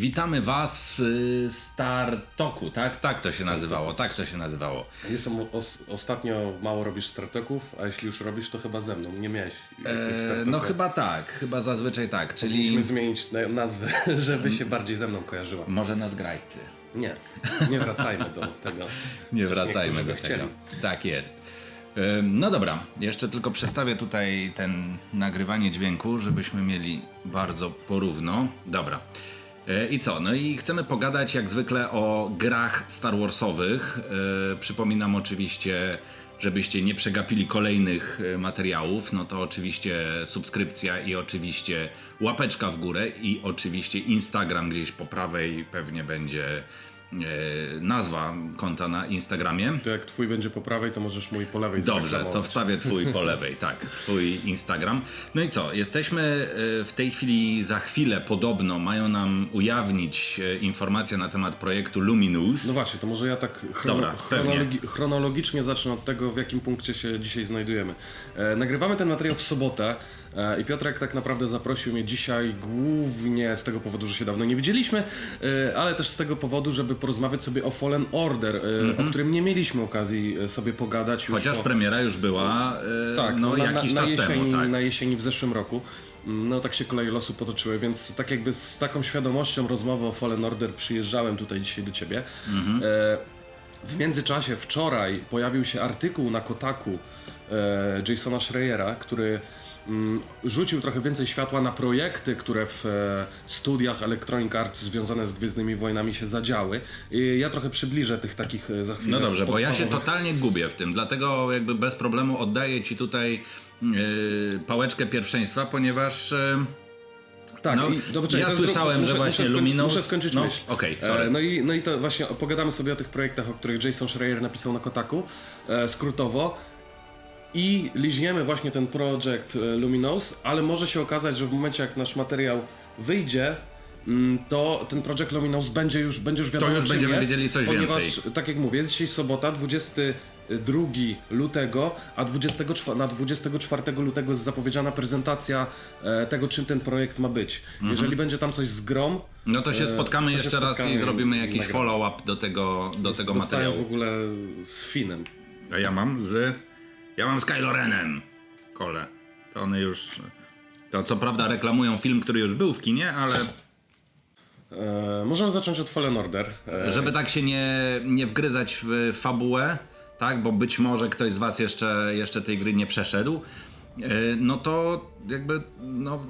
Witamy Was w y, Startoku, tak? Tak to się nazywało, tak to się nazywało. Jestem os- ostatnio mało robisz startuków, a jeśli już robisz, to chyba ze mną. Nie miałeś jakichś E, no chyba tak, chyba zazwyczaj tak, czyli Musimy zmienić na- nazwę, żeby się bardziej ze mną kojarzyła. może nas grajcy. Nie, nie wracajmy do tego. Nie wracajmy do by tego. Tak jest. Ym, No dobra, jeszcze tylko przestawię tutaj ten nagrywanie dźwięku, żebyśmy mieli bardzo porówno. Dobra. E, I co? No i chcemy pogadać jak zwykle o grach Star Warsowych. E, Przypominam oczywiście, żebyście nie przegapili kolejnych e, materiałów, no to oczywiście subskrypcja i oczywiście łapeczka w górę i oczywiście Instagram gdzieś po prawej pewnie będzie nazwa konta na Instagramie. To jak twój będzie po prawej, to możesz mój po lewej Dobrze, to wstawię twój po lewej, tak, twój Instagram. No i co, jesteśmy e, w tej chwili, za chwilę podobno mają nam ujawnić e, informacje na temat projektu Luminous. No właśnie, to może ja tak chrono, Dobra, chronologi- chronologicznie zacznę od tego, w jakim punkcie się dzisiaj znajdujemy. E, nagrywamy ten materiał w sobotę e, i Piotrek tak naprawdę zaprosił mnie dzisiaj głównie z tego powodu, że się dawno nie widzieliśmy, e, ale też z tego powodu, żeby porozmawiać sobie o Fallen Order, e, o którym nie mieliśmy okazji e, sobie pogadać. Chociaż po... premiera już była e, Tak, no, na, jakiś na, na, czas jesieni, temu, tak. na jesieni w zeszłym roku. Mm, No tak się koleje losu potoczyły, więc tak jakby z taką świadomością rozmowy o Fallen Order przyjeżdżałem tutaj dzisiaj do Ciebie. Mhm. E, w międzyczasie wczoraj pojawił się artykuł na Kotaku e, Jasona Schreiera, który mm, rzucił trochę więcej światła na projekty, które w e, studiach Electronic Arts związane z Gwiezdnymi Wojnami się zadziały. I ja trochę przybliżę tych takich e, za chwilę No dobrze, bo ja się totalnie gubię w tym, dlatego jakby bez problemu oddaję ci tutaj e, pałeczkę pierwszeństwa, ponieważ... e, Tak, No, i, poczekaj, ja słyszałem, że muszę, właśnie muszę skończyć, Luminous- Muszę skończyć no, myśl. okej, sorry. E, no, i, no i to właśnie pogadamy sobie o tych projektach, o których Jason Schreier napisał na Kotaku, e, skrótowo. I liźniemy właśnie ten projekt e, Luminous, ale może się okazać, że w momencie jak nasz materiał wyjdzie, mm, to ten projekt Luminous będzie już, będzie już wiadomo, już czym będziemy jest, wiedzieli coś ponieważ, więcej. tak jak mówię, jest dzisiaj sobota, 22 lutego, a 24, na 24 lutego jest zapowiedziana prezentacja e, tego, czym ten projekt ma być. Jeżeli będzie tam coś z grom, No to się E, spotkamy to się jeszcze raz spotkamy i zrobimy jakiś follow-up do tego, do tego materiału. w ogóle z Finem. A ja mam z. Ja mam z Kylo Renem. Kole. To one już. To co prawda reklamują film, który już był w kinie, ale E, możemy zacząć od Fallen Order. E, żeby tak się nie, nie wgryzać w fabułę, tak, bo być może ktoś z was jeszcze, jeszcze tej gry nie przeszedł, e, no to jakby no,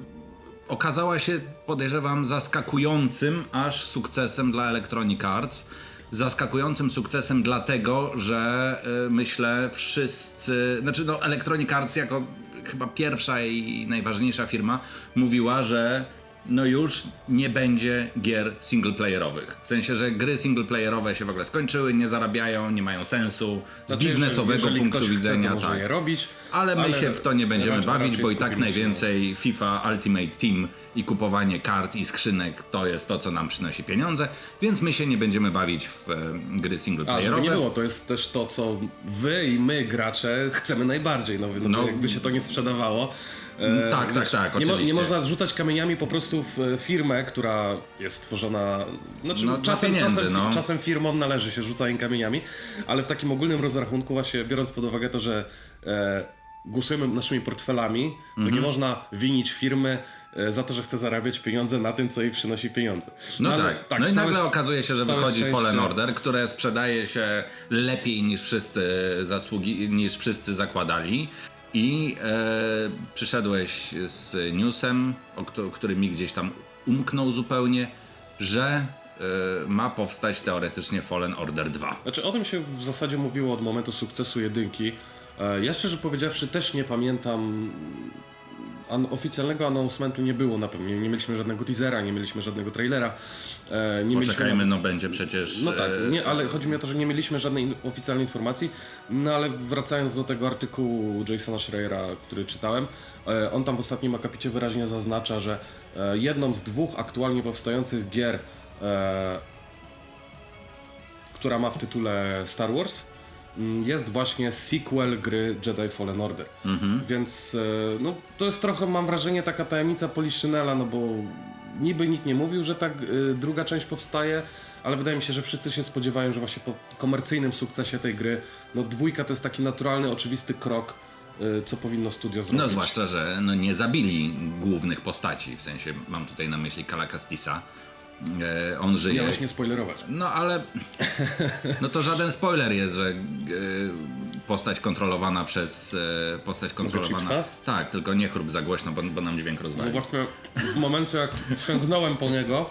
okazała się, podejrzewam, zaskakującym aż sukcesem dla Electronic Arts. Zaskakującym sukcesem dlatego, że y, myślę wszyscy, znaczy no Electronic Arts jako chyba pierwsza i najważniejsza firma mówiła, że no już nie będzie gier singleplayerowych. W sensie, że gry singleplayerowe się w ogóle skończyły, nie zarabiają, nie mają sensu z znaczy, biznesowego punktu widzenia. Chce, to może tak. je robić. Ale my się w to nie będziemy raczej- bawić, raczej bo i tak najwięcej FIFA Ultimate Team i kupowanie kart i skrzynek to jest to, co nam przynosi pieniądze, więc my się nie będziemy bawić w e, gry A, żeby singleplayerowe. nie było, to jest też to, co wy i my, gracze, chcemy najbardziej. No, no, No. jakby się to nie sprzedawało. E, tak, tak, tak, Nie, mo- nie można rzucać kamieniami po prostu w e, firmę, która jest stworzona. Znaczy, No, czasem, czasem, no. czasem firmom należy się rzucanie kamieniami, ale w takim ogólnym rozrachunku, właśnie biorąc pod uwagę to, że e, głosujemy naszymi portfelami, to Mhm. nie można winić firmy e, za to, że chce zarabiać pieniądze na tym, co jej przynosi pieniądze. No, ale tak. No i całe nagle okazuje się, że wychodzi szczęście- Fallen Order, które sprzedaje się lepiej niż wszyscy zasługi, niż wszyscy zakładali. I e, przyszedłeś z newsem, o któ- który mi gdzieś tam umknął zupełnie, że e, ma powstać teoretycznie Fallen Order 2. Znaczy o tym się w zasadzie mówiło od momentu sukcesu jedynki. E, Ja szczerze powiedziawszy też nie pamiętam. An oficjalnego announcementu nie było na pewno. Nie, nie mieliśmy żadnego teasera, nie mieliśmy żadnego trailera. e, Nie Poczekajmy, mieliśmy... no będzie przecież... No tak, e, nie, ale chodzi mi o to, że nie mieliśmy żadnej oficjalnej informacji. No ale wracając do tego artykułu Jasona Schreiera, który czytałem, e, on tam w ostatnim akapicie wyraźnie zaznacza, że e, jedną z dwóch aktualnie powstających gier, e, która ma w tytule Star Wars, jest właśnie sequel gry Jedi Fallen Order. Więc e, no, to jest trochę, mam wrażenie, taka tajemnica Poliszynela, no bo niby nikt nie mówił, że tak y, druga część powstaje, ale wydaje mi się, że wszyscy się spodziewają, że właśnie po komercyjnym sukcesie tej gry, no dwójka to jest taki naturalny, oczywisty krok, y, co powinno studio zrobić. No zwłaszcza, że no, nie zabili głównych postaci, w sensie mam tutaj na myśli Kala Castisa. E, on żyje. Miałeś nie spoilerować. No ale no to żaden spoiler jest, że e, postać kontrolowana przez e, postać kontrolowana. chipsa? Tak, tylko nie chrób za głośno, bo, bo nam dźwięk No rozwali. właśnie w momencie jak sięgnąłem po niego,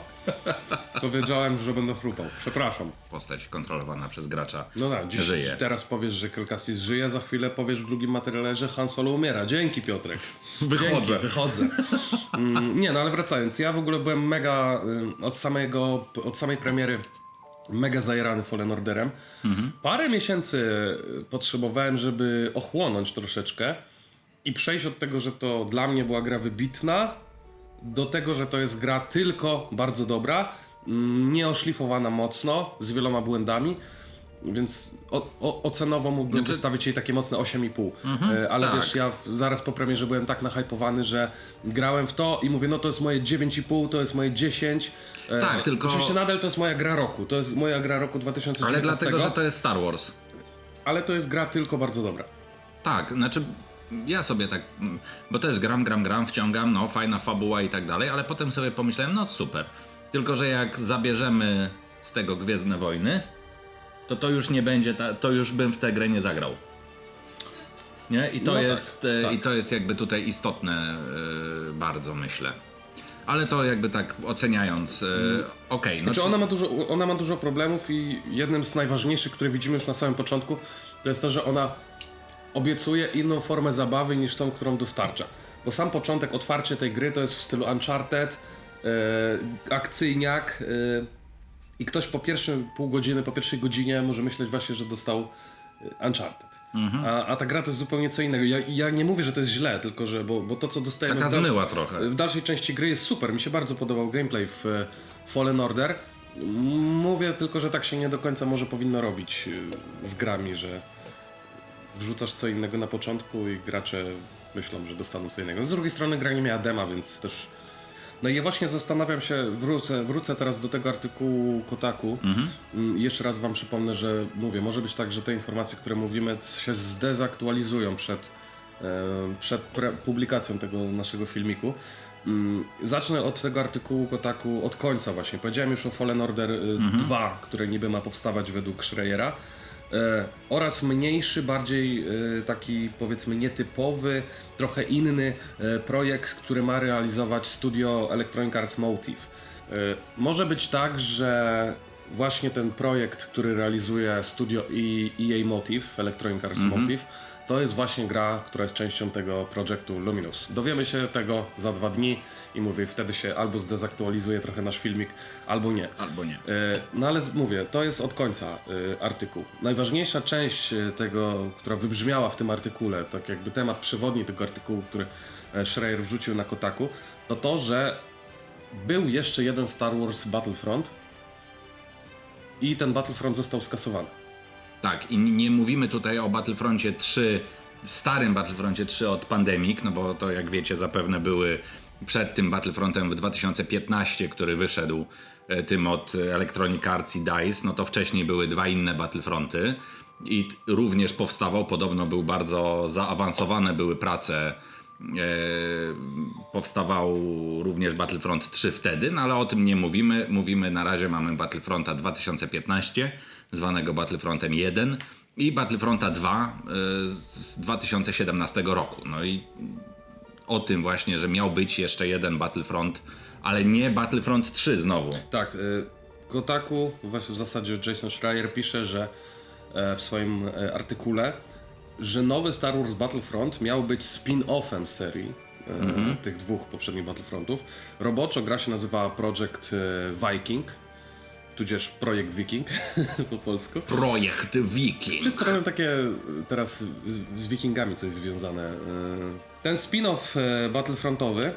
to wiedziałem, że będę chrupał. Przepraszam. Postać kontrolowana przez gracza No tak, dziś, żyje. teraz powiesz, że Kelkasis żyje, za chwilę powiesz w drugim materiale, że Han Solo umiera. Dzięki Piotrek. Wychodzę. Dzięki, wychodzę. Mm, nie, no ale wracając, ja w ogóle byłem mega y, od samego, od samej premiery mega zajarany Fallen Orderem. Parę miesięcy y, potrzebowałem, żeby ochłonąć troszeczkę i przejść od tego, że to dla mnie była gra wybitna, do tego, że to jest gra tylko bardzo dobra, mm, nieoszlifowana mocno, z wieloma błędami. Więc o, o, ocenowo mógłbym Znaczy- wystawić jej takie mocne 8,5. E, ale tak. wiesz, ja zaraz po premierze byłem tak nahypowany, że grałem w to i mówię, no to jest moje 9,5, to jest moje 10. E, Tak, tylko- Oczywiście nadal to jest moja gra roku. To jest moja gra roku 2019. Ale dlatego, że to jest Star Wars. ale to jest gra tylko bardzo dobra. Tak, znaczy ja sobie tak, mm, bo też gram, gram, gram, wciągam, no fajna fabuła i tak dalej, ale potem sobie pomyślałem, no super. Tylko, że jak zabierzemy z tego Gwiezdne Wojny, to to już nie będzie, ta, to już bym w tę grę nie zagrał. Nie? I to, No tak, jest, e, tak. I to jest jakby tutaj istotne e, bardzo, myślę. Ale to jakby tak oceniając, e, okej. no Znaczy czy- ona ma, dużo, ona ma dużo problemów i jednym z najważniejszych, które widzimy już na samym początku, to jest to, że ona obiecuje inną formę zabawy niż tą, którą dostarcza. Bo sam początek, otwarcie tej gry to jest w stylu Uncharted, e, akcyjniak e, i ktoś po pierwszym pół godziny, po pierwszej godzinie może myśleć właśnie, że dostał e, Uncharted. A, a ta gra to jest zupełnie co innego. Ja, ja nie mówię, że to jest źle, tylko że, bo, bo to co dostajemy Taka w zmyła trochę. w dalszej części gry jest super. Mi się bardzo podobał gameplay w Fallen Order. Mówię tylko, że tak się nie do końca może powinno robić z grami, że wrzucasz co innego na początku i gracze myślą, że dostaną co innego. Z drugiej strony gra nie miała dema, więc też... No i właśnie zastanawiam się, wrócę, wrócę teraz do tego artykułu Kotaku. Mm, Jeszcze raz wam przypomnę, że mówię, może być tak, że te informacje, które mówimy się zdezaktualizują przed, e, przed publikacją tego naszego filmiku. Mm, Zacznę od tego artykułu Kotaku od końca właśnie. Powiedziałem już o Fallen Order y, 2, które niby ma powstawać według Schreiera. E, oraz mniejszy, bardziej e, taki powiedzmy nietypowy, trochę inny e, projekt, który ma realizować studio Electronic Arts Motive. Może być tak, że właśnie ten projekt, który realizuje studio EA Motive, Electronic Arts Motive, to jest właśnie gra, która jest częścią tego projektu Luminous. Dowiemy się tego za dwa dni i mówię, wtedy się albo zdezaktualizuje trochę nasz filmik, albo nie. Albo nie. E, No ale mówię, to jest od końca e, artykuł. Najważniejsza część e, tego, która wybrzmiała w tym artykule, tak jakby temat przewodni tego artykułu, który Schreier wrzucił na Kotaku, to to, że był jeszcze jeden Star Wars Battlefront i ten Battlefront został skasowany. Tak, i nie mówimy tutaj o Battlefroncie 3, starym Battlefroncie 3 od Pandemic, no bo to jak wiecie zapewne były przed tym Battlefrontem w 2015, który wyszedł e, tym od Electronic Arts i DICE, no to wcześniej były dwa inne Battlefronty i również powstawał, podobno był bardzo zaawansowane były prace E, powstawał również Battlefront 3 wtedy, no ale o tym nie mówimy. Mówimy na razie mamy Battlefronta 2015, zwanego Battlefrontem 1 i Battlefronta 2 e, z 2017 roku. No i o tym właśnie, że miał być jeszcze jeden Battlefront, ale nie Battlefront 3 znowu. Tak, y, Kotaku, właśnie w zasadzie Jason Schreier pisze, że e, w swoim e, artykule, że nowy Star Wars Battlefront miał być spin-offem serii e, tych dwóch poprzednich Battlefrontów. Roboczo gra się nazywa Project e, Viking, tudzież Projekt Viking po polsku. Projekt Viking. Wszyscy robią takie e, teraz z, z Wikingami coś związane. e. Ten spin-off e, Battlefrontowy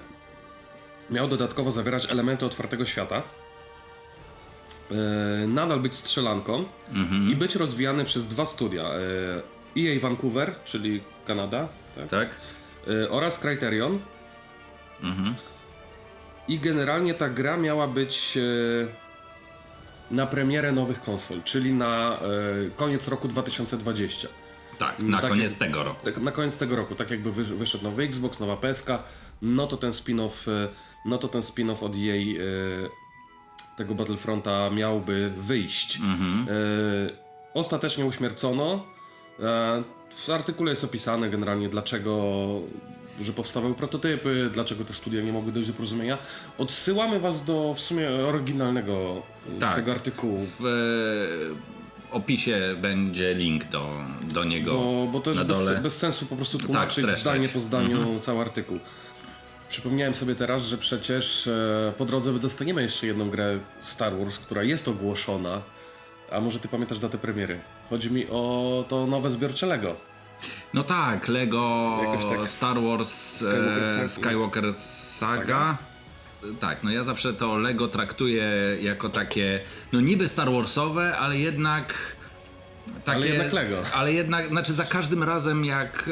miał dodatkowo zawierać elementy otwartego świata. Nadal być strzelanką i być rozwijany przez dwa studia. EA Vancouver, czyli Kanada, tak? Tak? oraz Criterion. I generalnie ta gra miała być na premierę nowych konsol, czyli na e, koniec roku 2020. Tak, na Tak koniec jak- tego roku. Tak, na koniec tego roku, tak jakby wy- wyszedł nowy Xbox, nowa PSK, no to ten spin-off, e, no to ten spin-off od jej e, tego Battlefronta miałby wyjść. Mhm. E, ostatecznie uśmiercono. E, w artykule jest opisane generalnie dlaczego, że powstawały prototypy, dlaczego te studia nie mogły dojść do porozumienia. Odsyłamy was do w sumie oryginalnego e, Tak. tego artykułu. W e, opisie będzie link do, do niego Bo, bo. Tak, bez, bez sensu po prostu tłumaczyć streszczać. zdanie po zdaniu Mhm. cały artykuł. Przypomniałem sobie teraz, że przecież e, po drodze my dostaniemy jeszcze jedną grę Star Wars, która jest ogłoszona. A może ty pamiętasz datę premiery? Chodzi mi o to nowe zbiorcze Lego. No tak, Lego tak. Star Wars Skywalker e, Skywalker Saga. Saga? Tak, no ja zawsze to Lego traktuję jako takie, no niby Star Warsowe, ale jednak takie, Ale jednak Lego. Ale jednak, znaczy za każdym razem jak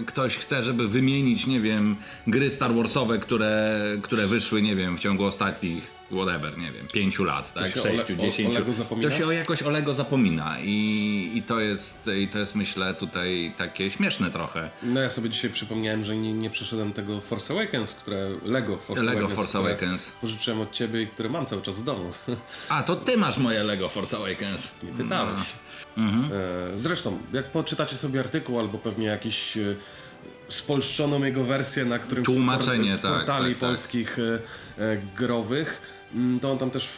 e, ktoś chce, żeby wymienić, nie wiem, gry Star Warsowe, które, które wyszły, nie wiem, w ciągu ostatnich whatever, nie wiem, pięciu lat, tak, sześciu, dziesięciu. To się o jakoś o Lego zapomina i, i, to jest, i to jest myślę tutaj takie śmieszne trochę. No ja sobie dzisiaj przypomniałem, że nie, nie przeszedłem tego Force Awakens, które Lego Force Lego Awakens, Force Awakens. pożyczyłem od ciebie i które mam cały czas w domu. A, to ty masz moje Lego Force Awakens. Nie pytałeś. Mhm. E, Zresztą, jak poczytacie sobie artykuł albo pewnie jakiś e, spolszczoną jego wersję na którymś Tłumaczenie, z, tak, portali tak, tak. polskich e, growych, to on tam też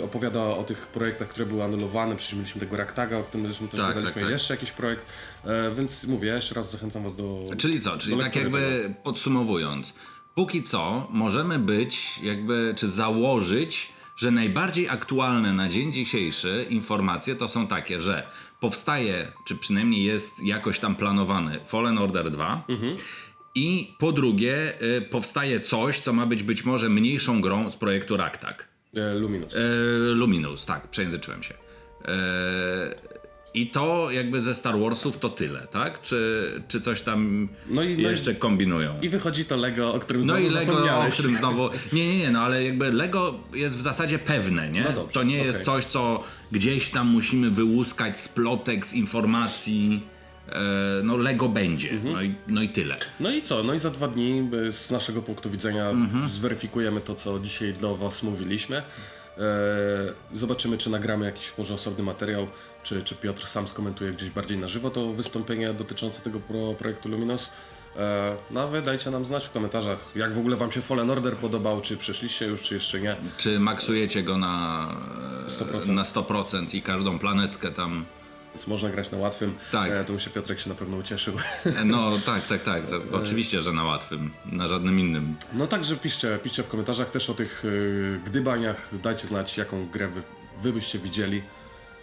e, opowiada o tych projektach, które były anulowane. Przecież mieliśmy tego Raktaga, o którym zresztą też Tak, gadaliśmy, tak, tak. jeszcze jakiś projekt. E, Więc mówię, jeszcze raz zachęcam was do. Czyli co? Czyli tak jakby tego. podsumowując, póki co możemy być jakby, czy założyć, że najbardziej aktualne na dzień dzisiejszy informacje to są takie, że powstaje, czy przynajmniej jest jakoś tam planowany Fallen Order 2 i po drugie y, powstaje coś, co ma być być może mniejszą grą z projektu Raktak. E, Luminous. E, Luminous, tak, przejęzyczyłem się. E, I to jakby ze Star Warsów to tyle, tak? Czy, czy coś tam No i- no i- jeszcze kombinują? I wychodzi to Lego, o którym No znowu i Lego, o którym znowu. Nie, nie, nie, no ale jakby Lego jest w zasadzie pewne, nie? No dobrze, to nie jest okej. coś, co gdzieś tam musimy wyłuskać z plotek, z informacji. E, no Lego będzie. Mhm. No, i, no i tyle. No i co? No i za dwa dni y, z naszego punktu widzenia Mhm. zweryfikujemy to, co dzisiaj do Was mówiliśmy. E, zobaczymy, czy nagramy jakiś może osobny materiał, czy, czy Piotr sam skomentuje gdzieś bardziej na żywo to wystąpienie dotyczące tego pro, projektu Luminos. E, no wy dajcie nam znać w komentarzach, jak w ogóle Wam się Fallen Order podobał, czy przeszliście już, czy jeszcze nie. Czy maksujecie go na 100%. na 100% i każdą planetkę tam. Więc można grać na łatwym. Tak. E, to mi się Piotrek się na pewno ucieszył. No tak, tak, tak. To oczywiście, że na łatwym, na żadnym innym. No także piszcie, piszcie w komentarzach też o tych y, gdybaniach. Dajcie znać, jaką grę wy, wy byście widzieli.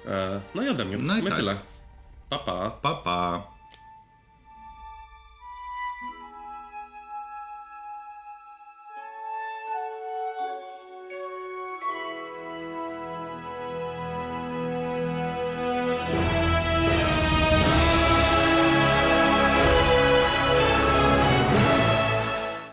E, no i ode mnie to No w sumie tak. tyle. Pa, pa. Pa, pa.